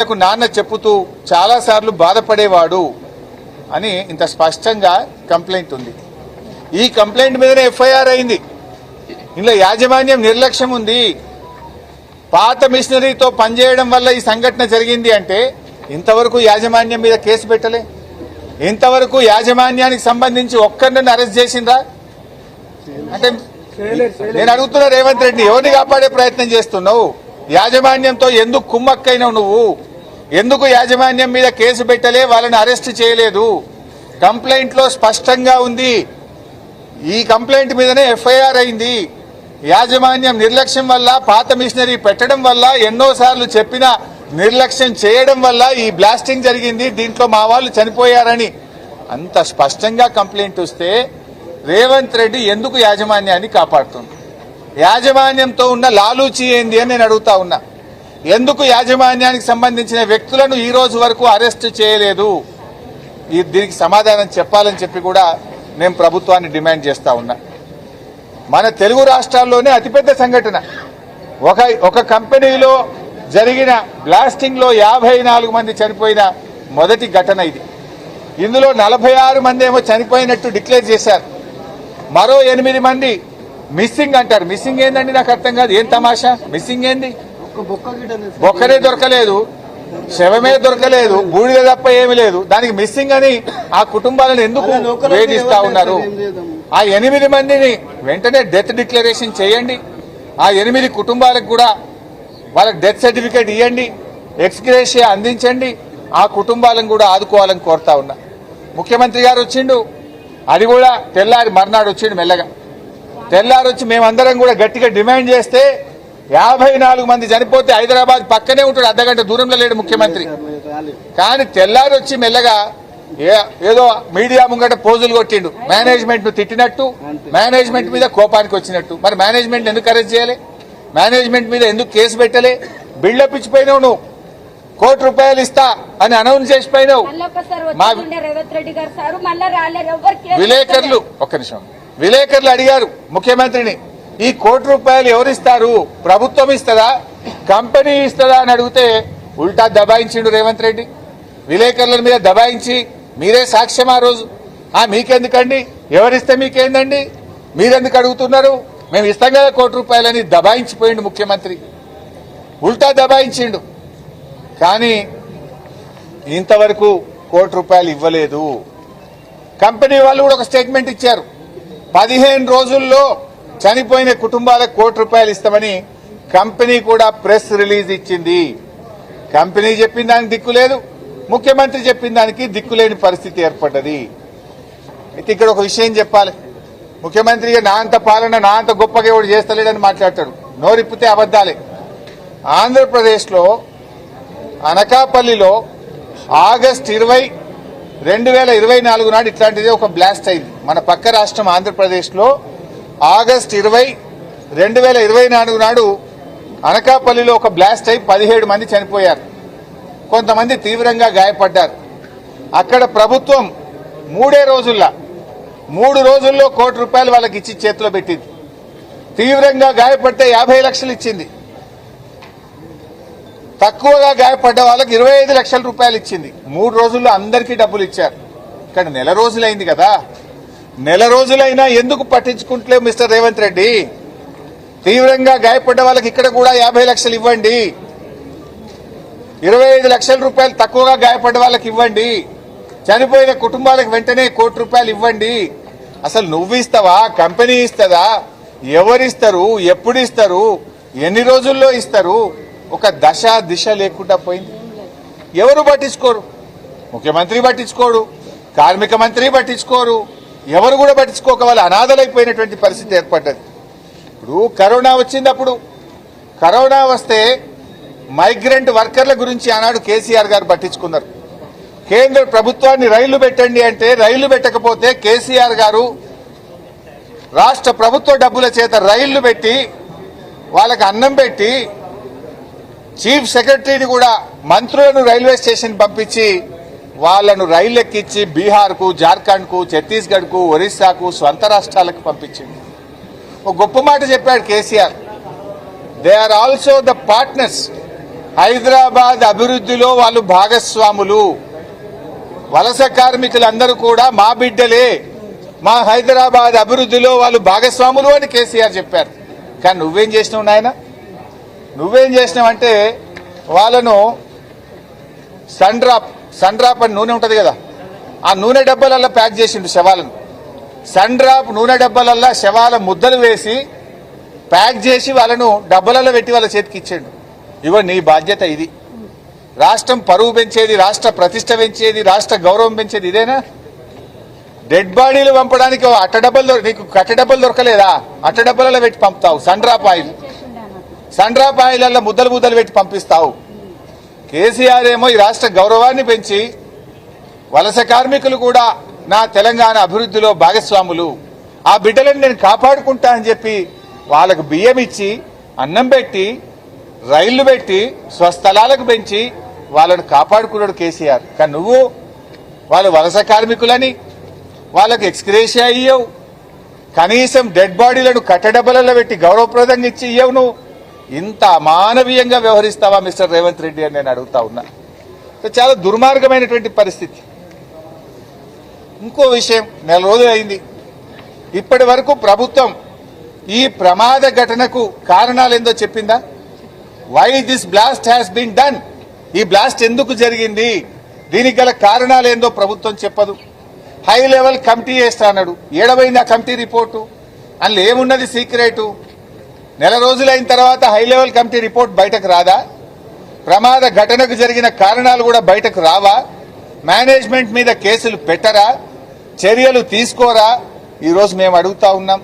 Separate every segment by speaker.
Speaker 1: నాకు నాన్న చెప్పుతూ చాలాసార్లు బాధపడేవాడు అని ఇంత స్పష్టంగా కంప్లైంట్ ఉంది. ఈ కంప్లైంట్ మీదనే ఎఫ్ఐఆర్ అయింది. ఇందులో యాజమాన్యం నిర్లక్ష్యం ఉంది. పాత మిషనరీతో పనిచేయడం వల్ల ఈ సంఘటన జరిగింది అంటే ఇంతవరకు యాజమాన్యం మీద కేసు పెట్టలే. ఇంతవరకు యాజమాన్యానికి సంబంధించి ఒక్కరిని అరెస్ట్ చేసిందా? అంటే నేను అడుగుతున్నా రేవంత్ రెడ్డి ఎవరిని కాపాడే ప్రయత్నం చేస్తున్నావు? యాజమాన్యంతో ఎందుకు కుమ్మక్కైనావు నువ్వు? ఎందుకు యాజమాన్యం మీద కేసు పెట్టలే? వాళ్ళని అరెస్ట్ చేయలేదు. కంప్లైంట్లో స్పష్టంగా ఉంది. ఈ కంప్లైంట్ మీదనే ఎఫ్ఐఆర్ అయింది. యాజమాన్యం నిర్లక్ష్యం వల్ల పాత మిషనరీ పెట్టడం వల్ల ఎన్నోసార్లు చెప్పిన నిర్లక్ష్యం చేయడం వల్ల ఈ బ్లాస్టింగ్ జరిగింది. దీంట్లో మా వాళ్ళు చనిపోయారని అంత స్పష్టంగా కంప్లైంట్ వస్తే రేవంత్ రెడ్డి ఎందుకు యాజమాన్యాన్ని కాపాడుతుంది యాజమాన్యంతో ఉన్న లాలూచి ఏంది అని నేను అడుగుతా ఉన్నా. ఎందుకు యాజమాన్యానికి సంబంధించిన వ్యక్తులను ఈ రోజు వరకు అరెస్ట్ చేయలేదు? ఈ దీనికి సమాధానం చెప్పాలని చెప్పి కూడా మేము ప్రభుత్వాన్ని డిమాండ్ చేస్తా ఉన్నా. మన తెలుగు రాష్ట్రాల్లోనే అతిపెద్ద సంఘటన. ఒక ఒక కంపెనీలో జరిగిన బ్లాస్టింగ్లో యాభై నాలుగు మంది చనిపోయిన మొదటి ఘటన ఇది. ఇందులో నలభై ఆరు మంది ఏమో చనిపోయినట్టు డిక్లేర్ చేశారు. మరో ఎనిమిది మంది మిస్సింగ్ అంటారు. మిస్సింగ్ ఏందండి నాకు అర్థం కాదు. ఏం తమాషా? మిస్సింగ్ ఏంది? బొక్కనే దొరకలేదు. శవమే దొరకలేదు. బూడిద తప్ప ఏమీ లేదు. దానికి మిస్సింగ్ అని ఆ కుటుంబాలను ఎందుకు వేధిస్తా ఉన్నారు? ఆ ఎనిమిది మందిని వెంటనే డెత్ డిక్లరేషన్ చేయండి. ఆ ఎనిమిది కుటుంబాలకు కూడా వాళ్ళకి డెత్ సర్టిఫికేట్ ఇవ్వండి ఎక్స్గ్రేషియా అందించండి. ఆ కుటుంబాలను కూడా ఆదుకోవాలని కోరుతా ఉన్నా. ముఖ్యమంత్రి గారు వచ్చిండు. అది కూడా తెల్లారి మర్నాడు వచ్చిండు మెల్లగా. తెల్లారి వచ్చి మేమందరం కూడా గట్టిగా డిమాండ్ చేస్తే యాభై నాలుగు మంది చనిపోతే హైదరాబాద్ పక్కనే ఉంటాడు అర్ధగంట దూరంలో లేడు ముఖ్యమంత్రి. కానీ తెల్లారి వచ్చి మెల్లగా ఏదో మీడియా ముంగట పోజులు కొట్టిండు. మేనేజ్మెంట్ను తిట్టినట్టు మేనేజ్మెంట్ మీద కోపానికి వచ్చినట్టు. మరి మేనేజ్మెంట్ ఎందుకు అరెస్ట్ చేయాలి? మేనేజ్మెంట్ మీద ఎందుకు కేసు పెట్టలే? బిల్డప్ ఇచ్చిపోయినావు నువ్వు. కోటి రూపాయలు ఇస్తా అని అనౌన్స్ చేసిపోయినావు విలేకరులు ఒక్క నిమిషం. విలేకరులు అడిగారు ముఖ్యమంత్రిని. ఈ కోటి రూపాయలు ఎవరిస్తారు? ప్రభుత్వం ఇస్తుందా? కంపెనీ ఇస్తుందా అని అడిగితే ఉల్టా దబాయించిండు రేవంత్ రెడ్డి. విలేకరుల మీద దబాయించి మీరే సాక్ష్యం ఆ రోజు. ఆ మీకెందుకండి? ఎవరిస్తే మీకేందండి? మీరెందుకు అడుగుతున్నారు? మేము ఇస్తాం కదా కోటి రూపాయలని. దబాయించిపోయిండు ముఖ్యమంత్రి. ఉల్టా దబాయించిండు. కానీ ఇంతవరకు కోటి రూపాయలు ఇవ్వలేదు. కంపెనీ వాళ్ళు కూడా ఒక స్టేట్మెంట్ ఇచ్చారు. పదిహేను రోజుల్లో చనిపోయిన కుటుంబాలకు కోటి రూపాయలు ఇస్తామని కంపెనీ కూడా ప్రెస్ రిలీజ్ ఇచ్చింది. కంపెనీ చెప్పిన దానికి దిక్కు లేదు. ముఖ్యమంత్రి చెప్పిన దానికి దిక్కులేని పరిస్థితి ఏర్పడ్డది. అయితే ఇక్కడ ఒక విషయం చెప్పాలి. ముఖ్యమంత్రిగా నా అంత పాలన నా అంత గొప్పగా ఎవడు చేస్తలేడని మాట్లాడతాడు. నోరిప్పితే అబద్దాలే ఆంధ్రప్రదేశ్లో అనకాపల్లిలో ఆగస్ట్ ఇరవై రెండు వేల ఇరవై నాలుగు నాడు ఇట్లాంటిది ఒక బ్లాస్ట్ అయింది. మన పక్క రాష్ట్రం ఆంధ్రప్రదేశ్లో ఆగస్ట్ ఇరవై రెండు వేల ఇరవై నాలుగు నాడు అనకాపల్లిలో ఒక బ్లాస్ట్ అయి పదిహేడు మంది చనిపోయారు. కొంతమంది తీవ్రంగా గాయపడ్డారు. అక్కడ ప్రభుత్వం మూడే రోజుల్లో మూడు రోజుల్లో కోటి రూపాయలు వాళ్ళకి ఇచ్చి చేతిలో పెట్టింది. తీవ్రంగా గాయపడితే యాభై లక్షలు ఇచ్చింది. తక్కువగా గాయపడ్డ వాళ్ళకి ఇరవై ఐదు లక్షల రూపాయలు ఇచ్చింది. మూడు రోజుల్లో అందరికీ డబ్బులు ఇచ్చారు. ఇక్కడ నెల రోజులైంది కదా. నెల రోజులైనా ఎందుకు పట్టించుకుంటలేవు మిస్టర్ రేవంత్ రెడ్డి? తీవ్రంగా గాయపడ్డ వాళ్ళకి ఇక్కడ కూడా యాభై లక్షలు ఇవ్వండి. ఇరవై ఐదు లక్షల రూపాయలు తక్కువగా గాయపడ్డ వాళ్ళకి ఇవ్వండి. చనిపోయిన కుటుంబాలకు వెంటనే కోటి రూపాయలు ఇవ్వండి. అసలు నువ్వు ఇస్తావా? కంపెనీ ఇస్తుందా? ఎవరిస్తారు? ఎప్పుడు ఇస్తారు ఎన్ని రోజుల్లో ఇస్తారు? ఒక దశ దిశ లేకుండా పోయింది. ఎవరు పట్టించుకోరు? ముఖ్యమంత్రి పట్టించుకోడు. కార్మిక మంత్రి పట్టించుకోరు. ఎవరు కూడా పట్టించుకోక వాళ్ళు అనాథలైపోయినటువంటి పరిస్థితి ఏర్పడ్డది. ఇప్పుడు కరోనా వచ్చింది అప్పుడు కరోనా వస్తే మైగ్రెంట్ వర్కర్ల గురించి ఆనాడు కేసీఆర్ గారు పట్టించుకున్నారు. కేంద్ర ప్రభుత్వాన్ని రైళ్ళు పెట్టండి అంటే రైళ్ళు పెట్టకపోతే కేసీఆర్ గారు రాష్ట్ర ప్రభుత్వ డబ్బుల చేత రైళ్ళు పెట్టి వాళ్ళకి అన్నం పెట్టి చీఫ్ సెక్రటరీని కూడా మంత్రులను రైల్వే స్టేషన్ పంపించి వాళ్ళను రైలు ఎక్కించి బీహార్కు జార్ఖండ్కు ఛత్తీస్గఢ్కు ఒరిస్సాకు స్వంత రాష్ట్రాలకు పంపించింది. ఒక గొప్ప మాట చెప్పాడు KCR. They are also the partners Hyderabad అభివృద్ధిలో వాళ్ళు భాగస్వాములు. వలస కార్మికులందరూ కూడా మా బిడ్డలే. మా హైదరాబాద్ అభివృద్ధిలో వాళ్ళు భాగస్వాములు అని కేసీఆర్ చెప్పారు. కానీ నువ్వేం చేసినావు నాయన? నువ్వేం చేసినావంటే వాళ్ళను సన్ డ్రాప్ సన్ అని నూనె ఉంటుంది కదా. ఆ నూనె డబ్బాలల్లో ప్యాక్ చేసిండు శవాలను. సన్ నూనె డబ్బాలల్లో శవాల ముద్దలు వేసి ప్యాక్ చేసి వాళ్ళను డబ్బాలలో పెట్టి వాళ్ళ చేతికి ఇచ్చాడు. ఇగో నీ బాధ్యత ఇది. రాష్ట్రం పరువు పెంచేది రాష్ట్ర ప్రతిష్ట పెంచేది రాష్ట్ర గౌరవం పెంచేది ఇదేనా? డెడ్ బాడీలు పంపడానికి అట్ట డబ్బలు నీకు కట్ట డబ్బలు దొరకలేదా? అట్ట డబ్బలలో పెట్టి పంపుతావు. Sun oil. సన్ ఆయిల్ ముద్దలు ముద్దలు పెట్టి పంపిస్తావు. కేసీఆర్ ఏమో ఈ రాష్ట్ర గౌరవాన్ని పెంచి వలస కార్మికులు కూడా నా తెలంగాణ అభివృద్ధిలో భాగస్వాములు. ఆ బిడ్డలను నేను కాపాడుకుంటా అని చెప్పి వాళ్ళకు బియ్యం ఇచ్చి అన్నం పెట్టి రైళ్ళు పెట్టి స్వస్థలాలకు పెంచి వాళ్ళను కాపాడుకున్నాడు కేసీఆర్. కానీ నువ్వు వాళ్ళు వలస కార్మికులని వాళ్ళకు ఎక్స్క్రేషియా ఇయ్యవు. కనీసం డెడ్ బాడీలను కట్టడబ్బలలో పెట్టి గౌరవప్రదంగా ఇచ్చి ఇయ్యవు నువ్వు. ఇంత అమానవీయంగా వ్యవహరిస్తావా మిస్టర్ రేవంత్ రెడ్డి అని నేను అడుగుతా ఉన్నా. చాలా దుర్మార్గమైనటువంటి పరిస్థితి. ఇంకో విషయం నెల రోజులు అయింది. ఇప్పటి వరకు ప్రభుత్వం ఈ ప్రమాద ఘటనకు కారణాలు ఏందో చెప్పిందా? Why this blast has been done ఈ బ్లాస్ట్ ఎందుకు జరిగింది? దీనికి గల కారణాలు ఏందో ప్రభుత్వం చెప్పదు. హై లెవెల్ కమిటీ వేస్తా అన్నాడు. ఏడవైంది ఆ కమిటీ రిపోర్టు? అందులో ఏమున్నది సీక్రెటు నెల రోజులైన తర్వాత హై లెవెల్ కమిటీ రిపోర్ట్ బయటకు రాదా? ప్రమాద ఘటనకు జరిగిన కారణాలు కూడా బయటకు రావా? మేనేజ్మెంట్ మీద కేసులు పెట్టరా? చర్యలు తీసుకోరా? ఈరోజు మేము అడుగుతా ఉన్నాం.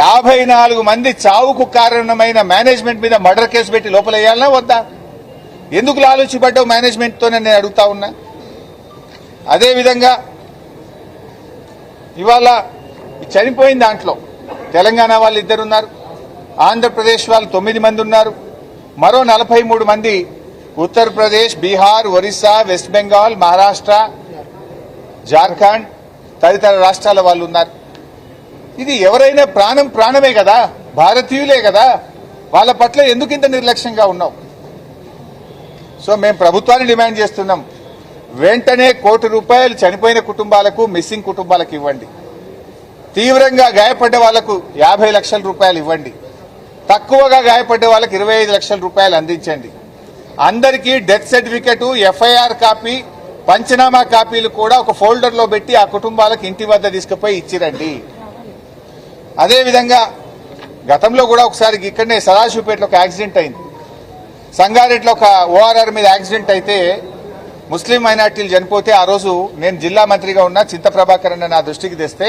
Speaker 1: యాభై నాలుగు మంది చావుకు కారణమైన మేనేజ్మెంట్ మీద మర్డర్ కేసు పెట్టి లోపలేయాలనా వద్దా? ఎందుకు లాలోచిపడ్డావు మేనేజ్మెంట్తోనే నేను అడుగుతా ఉన్నా. అదేవిధంగా ఇవాళ చనిపోయిన దాంట్లో తెలంగాణ వాళ్ళు ఇద్దరున్నారు ఆంధ్రప్రదేశ్ వాళ్ళు తొమ్మిది మంది ఉన్నారు. మరో నలభై మూడు మంది ఉత్తరప్రదేశ్ బీహార్ ఒరిస్సా వెస్ట్ బెంగాల్ మహారాష్ట్ర జార్ఖండ్ తదితర రాష్ట్రాల వాళ్ళు ఉన్నారు. ఇది ఎవరైనా ప్రాణం ప్రాణమే కదా? భారతీయులే కదా? వాళ్ళ పట్ల ఎందుకు ఇంత నిర్లక్ష్యంగా ఉన్నావు? సో మేము ప్రభుత్వాన్ని డిమాండ్ చేస్తున్నాం. వెంటనే కోటి రూపాయలు చనిపోయిన కుటుంబాలకు మిస్సింగ్ కుటుంబాలకు ఇవ్వండి. తీవ్రంగా గాయపడ్డ వాళ్ళకు యాభై లక్షల రూపాయలు ఇవ్వండి. తక్కువగా గాయపడ్డ వాళ్ళకి ఇరవై ఐదు లక్షల రూపాయలు అందించండి. అందరికీ డెత్ సర్టిఫికెట్ ఎఫ్ఐఆర్ కాపీ పంచనామా కాపీలు కూడా ఒక ఫోల్డర్లో పెట్టి ఆ కుటుంబాలకు ఇంటి వద్ద తీసుకుపోయి ఇచ్చిరండి. అదేవిధంగా గతంలో కూడా ఒకసారి ఇక్కడనే సదాశివపేటలో ఒక యాక్సిడెంట్ అయింది. సంగారెడ్డిలో ఒక ఓఆర్ఆర్ మీద యాక్సిడెంట్ అయితే ముస్లిం మైనార్టీలు చనిపోతే ఆ రోజు నేను జిల్లా మంత్రిగా ఉన్న చింత ప్రభాకర్ అన్న నా దృష్టికి తెస్తే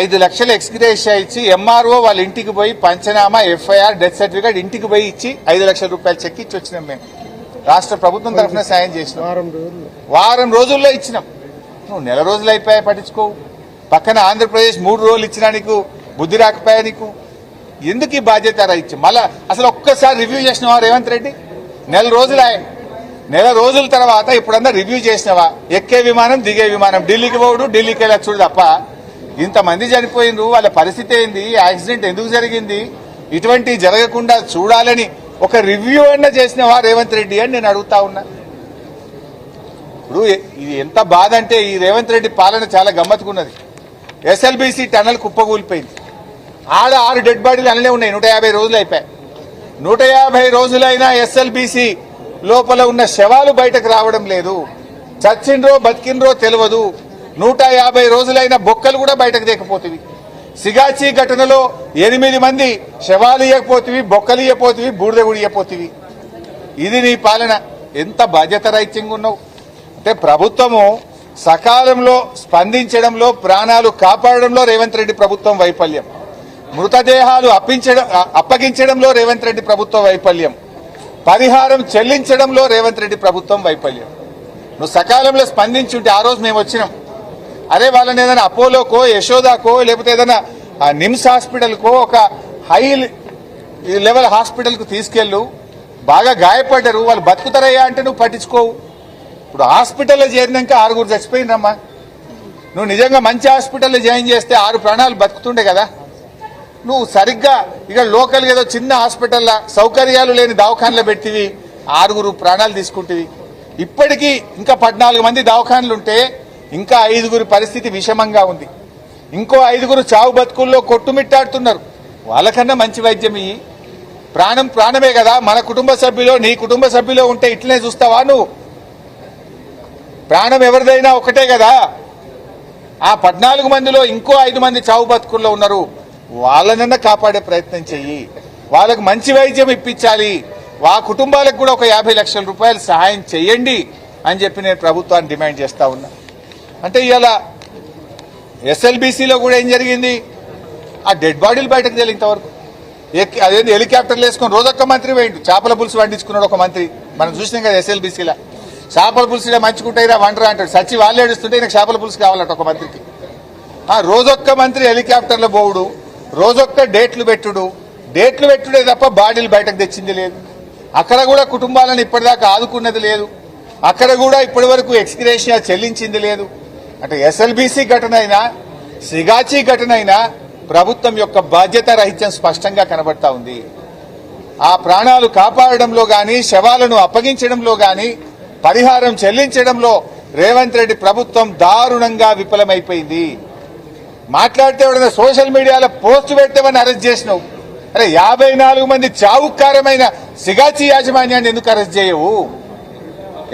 Speaker 1: ఐదు లక్షలు ఎక్స్గ్రేషియా ఇచ్చి ఎంఆర్ఓ వాళ్ళ ఇంటికి పోయి పంచనామా ఎఫ్ఐఆర్ డెత్ సర్టిఫికేట్ ఇంటికి పోయి ఇచ్చి ఐదు లక్షల రూపాయలు చెక్ ఇచ్చి వచ్చినాం మేము. రాష్ట్ర ప్రభుత్వం తరఫున సాయం చేసినాం.
Speaker 2: వారం రోజులు
Speaker 1: వారం రోజుల్లో ఇచ్చినాం. నువ్వు నెల రోజులు అయిపోయా పట్టించుకోవు పక్కన ఆంధ్రప్రదేశ్ మూడు రోజులు ఇచ్చినా నీకు బుద్ధి రాకపోయా నీకు? ఎందుకు ఈ బాధ్యత ఇచ్చి మళ్ళా అసలు ఒక్కసారి రివ్యూ చేసినవా రేవంత్ రెడ్డి? నెల రోజులు ఆయన. నెల రోజుల తర్వాత ఇప్పుడన్నా రివ్యూ చేసినవా? ఎక్కే విమానం దిగే విమానం. ఢిల్లీకి పోడు ఢిల్లీకి వెళ్ళి చూడు తప్ప ఇంతమంది చనిపోయిండ్రు వాళ్ళ పరిస్థితి ఏంది యాక్సిడెంట్ ఎందుకు జరిగింది? ఇటువంటి జరగకుండా చూడాలని ఒక రివ్యూ అన్న చేసినవా రేవంత్ రెడ్డి అని నేను అడుగుతా ఉన్నా. ఇప్పుడు ఇది ఎంత బాధ అంటే ఈ రేవంత్ రెడ్డి పాలన చాలా గమ్మత్తుకున్నది. SLBC tunnel కుప్పకూలిపోయింది. ఆడ ఆరు డెడ్ బాడీలు అనలే ఉన్నాయి నూట యాభై రోజులు అయిపోయాయి. నూట యాభై రోజులైనా ఎస్ఎల్బిసి లోపల ఉన్న శవాలు బయటకు రావడం లేదు. చచ్చిండ్రో బతికిండ్రో తెలియదు. నూట యాభై రోజులైన బొక్కలు కూడా బయటకు తీయకపోతుంది సిగాచి ఘటనలో ఎనిమిది మంది శవాలు ఇవ్వకపోతివి బొక్కలు ఇవ్వపోతివి బూడిద కూడా ఇది నీ పాలన. ఎంత బాధ్యత రైత్యంగా ఉన్నావు అంటే ప్రభుత్వము సకాలంలో స్పందించడంలో ప్రాణాలు కాపాడడంలో రేవంత్ రెడ్డి ప్రభుత్వం వైఫల్యం. మృతదేహాలు అప్పించడం అప్పగించడంలో రేవంత్ రెడ్డి ప్రభుత్వం వైఫల్యం. పరిహారం చెల్లించడంలో రేవంత్ రెడ్డి ప్రభుత్వం వైఫల్యం. నువ్వు సకాలంలో స్పందించుంటే ఆ రోజు మేము వచ్చినాం అరే వాళ్ళని ఏదైనా అపోలోకో యశోదాకో లేకపోతే ఏదైనా ఆ నిమ్స్ హాస్పిటల్కో ఒక హై లెవెల్ హాస్పిటల్కు తీసుకెళ్ళు. బాగా గాయపడ్డారు. వాళ్ళు బతుకుతారయ్యా అంటే నువ్వు పట్టించుకోవు. ఇప్పుడు హాస్పిటల్లో చేరినాక ఆరుగురు చచ్చిపోయినరమ్మా. నువ్వు నిజంగా మంచి హాస్పిటల్లో జాయిన్ చేస్తే ఆరు ప్రాణాలు బతుకుతుండే కదా. నువ్వు సరిగ్గా ఇక లోకల్ ఏదో చిన్న హాస్పిటల్లో సౌకర్యాలు లేని దవాఖానలో పెట్టివి. ఆరుగురు ప్రాణాలు తీసుకుంటివి. ఇప్పటికీ ఇంకా పద్నాలుగు మంది దవాఖానలు ఉంటే ఇంకా ఐదుగురి పరిస్థితి విషమంగా ఉంది. ఇంకో ఐదుగురు చావు బతుకుల్లో కొట్టుమిట్టాడుతున్నారు. వాళ్ళకన్నా మంచి వైద్యం ఇయ్యి ప్రాణం ప్రాణమే కదా. మన కుటుంబ సభ్యులో నీ కుటుంబ సభ్యులో ఉంటే ఇట్లనే చూస్తావా నువ్వు? ప్రాణం ఎవరిదైనా ఒకటే కదా. ఆ పద్నాలుగు మందిలో ఇంకో ఐదు మంది చావు బతుకుల్లో ఉన్నారు. వాళ్ళనన్నా కాపాడే ప్రయత్నం చెయ్యి. వాళ్ళకు మంచి వైద్యం ఇప్పించాలి. ఆ కుటుంబాలకు కూడా ఒక యాభై లక్షల రూపాయలు సహాయం చేయండి అని చెప్పి నేను ప్రభుత్వాన్ని డిమాండ్ చేస్తా ఉన్నా. అంటే ఇవాళ ఎస్ఎల్బీసీలో కూడా ఏం జరిగింది? ఆ డెడ్ బాడీలు బయటకు తెలియ ఇంతవరకు. ఎక్కి అదేంటి హెలికాప్టర్లు వేసుకొని రోజొక్క మంత్రి వేయండు చేపల పులుసు వండించుకున్నాడు ఒక మంత్రి. మనం చూసినాం కదా ఎస్ఎల్బీసీలో. చేపల పులుసు మంచుకుంటాయిరా వంటరా అంటాడు. సచి వాళ్ళు ఏడుస్తుంటే నాకు చేపల పులుసు కావాలంట ఒక మంత్రికి. ఆ రోజొక్క మంత్రి హెలికాప్టర్లో పోవుడు రోజొక్క డేట్లు పెట్టుడు. డేట్లు పెట్టుడే తప్ప బాడీలు బయటకు తెచ్చింది లేదు. అక్కడ కూడా కుటుంబాలను ఇప్పటిదాకా ఆదుకున్నది లేదు. అక్కడ కూడా ఇప్పటి వరకు ఎక్స్గ్రేషియా చెల్లించింది లేదు. అంటే ఎస్ఎల్బీసీ ఘటన అయినా సిగాచి ఘటన అయినా ప్రభుత్వం యొక్క బాధ్యత రహిత్యం స్పష్టంగా కనబడతా ఉంది. ఆ ప్రాణాలు కాపాడడంలో గాని శవాలను అప్పగించడంలో గాని పరిహారం చెల్లించడంలో రేవంత్ రెడ్డి ప్రభుత్వం దారుణంగా విఫలమైపోయింది. మాట్లాడితే ఎవడైనా సోషల్ మీడియాలో పోస్ట్ పెట్టేవని అరెస్ట్ చేసినావు. అరే యాభై నాలుగు మంది చావుకారమైన సిగాచి యాజమాన్యాన్ని ఎందుకు అరెస్ట్ చేయవు?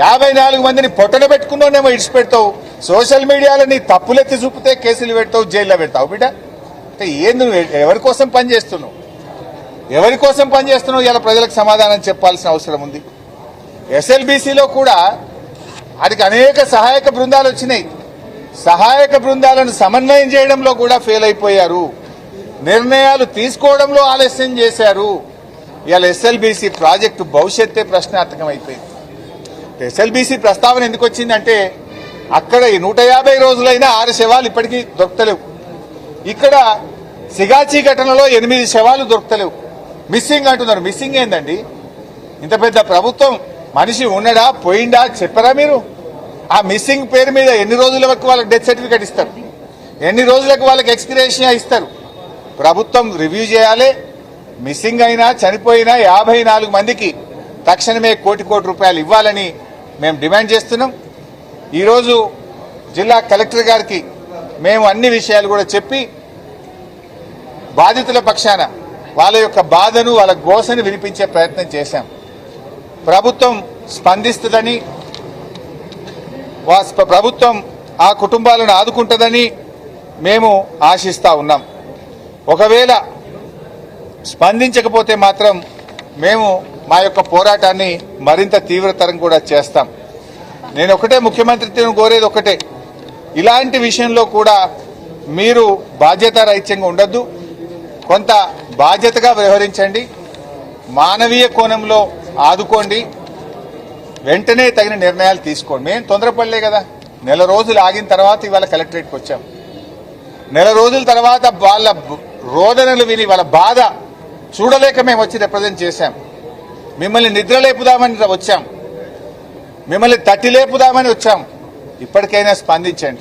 Speaker 1: యాభై నాలుగు మందిని పొట్టన పెట్టుకున్నానేమో ఇడిచిపెడతావు. సోషల్ మీడియాలో నీ తప్పులెత్తి చూపితే కేసులు పెడతావు జైల్లో పెడతావు బిడ్డ. అంటే ఏంది నువ్వు? ఎవరి కోసం పనిచేస్తున్నావు ఎవరి కోసం పనిచేస్తున్నావు ఇలా ప్రజలకు సమాధానం చెప్పాల్సిన అవసరం ఉంది. ఎస్ఎల్బీసీలో కూడా వాటికి అనేక సహాయక బృందాలు వచ్చినాయి. సహాయక బృందాలను సమన్వయం చేయడంలో కూడా ఫెయిల్ అయిపోయారు. నిర్ణయాలు తీసుకోవడంలో ఆలస్యం చేశారు. ఇవాళ ఎస్ఎల్బీసీ ప్రాజెక్టు భవిష్యత్తే ప్రశ్నార్థకం అయిపోయింది. ఎస్ఎల్బీసీ ప్రస్తావన ఎందుకు వచ్చిందంటే అక్కడ ఈ నూట యాభై రోజులైనా ఆరు శవాలు ఇప్పటికీ దొరకలేవు. ఇక్కడ సిగాచి ఘటనలో ఎనిమిది శవాలు దొరకలేవు. మిస్సింగ్ అంటున్నారు. మిస్సింగ్ ఏందండి? ఇంత పెద్ద ప్రభుత్వం మనిషి ఉన్నడా పోయిండా చెప్పరా మీరు? ఆ మిస్సింగ్ పేరు మీద ఎన్ని రోజుల వరకు వాళ్ళకి డెత్ సర్టిఫికేట్ ఇస్తారు? ఎన్ని రోజులకు వాళ్ళకి ఎక్స్పిరేషన్ ఇస్తారు? ప్రభుత్వం రివ్యూ చేయాలి. మిస్సింగ్ అయినా చనిపోయినా యాభై నాలుగు మందికి తక్షణమే కోటి కోటి రూపాయలు ఇవ్వాలని మేము డిమాండ్ చేస్తున్నాం. ఈరోజు జిల్లా కలెక్టర్ గారికి మేము అన్ని విషయాలు కూడా చెప్పి బాధితుల పక్షాన వాళ్ళ యొక్క బాధను వాళ్ళ గోసను వినిపించే ప్రయత్నం చేశాం. ప్రభుత్వం స్పందిస్తుందని వా- ప్రభుత్వం ఆ కుటుంబాలను ఆదుకుంటుందని మేము ఆశిస్తా ఉన్నాం. ఒకవేళ స్పందించకపోతే మాత్రం మేము మా యొక్క పోరాటాన్ని మరింత తీవ్రతరం కూడా చేస్తాం. నేను ఒకటే ముఖ్యమంత్రిని కోరేది ఒకటే. ఇలాంటి విషయంలో కూడా మీరు బాధ్యత రహిత్యంగా ఉండొద్దు. కొంత బాధ్యతగా వ్యవహరించండి. మానవీయ కోణంలో ఆదుకోండి. వెంటనే తగిన నిర్ణయాలు తీసుకోండి. మేము తొందరపడలే కదా. నెల రోజులు ఆగిన తర్వాత ఇవాళ కలెక్టరేట్కి వచ్చాం. నెల రోజుల తర్వాత వాళ్ళ రోదనలు విని వాళ్ళ బాధ చూడలేక మేము వచ్చి రిప్రజెంట్ చేశాం. మిమ్మల్ని నిద్ర లేపుదామని వచ్చాం. మిమ్మల్ని తట్టి లేపుదామని వచ్చాం. ఇప్పటికైనా స్పందించండి.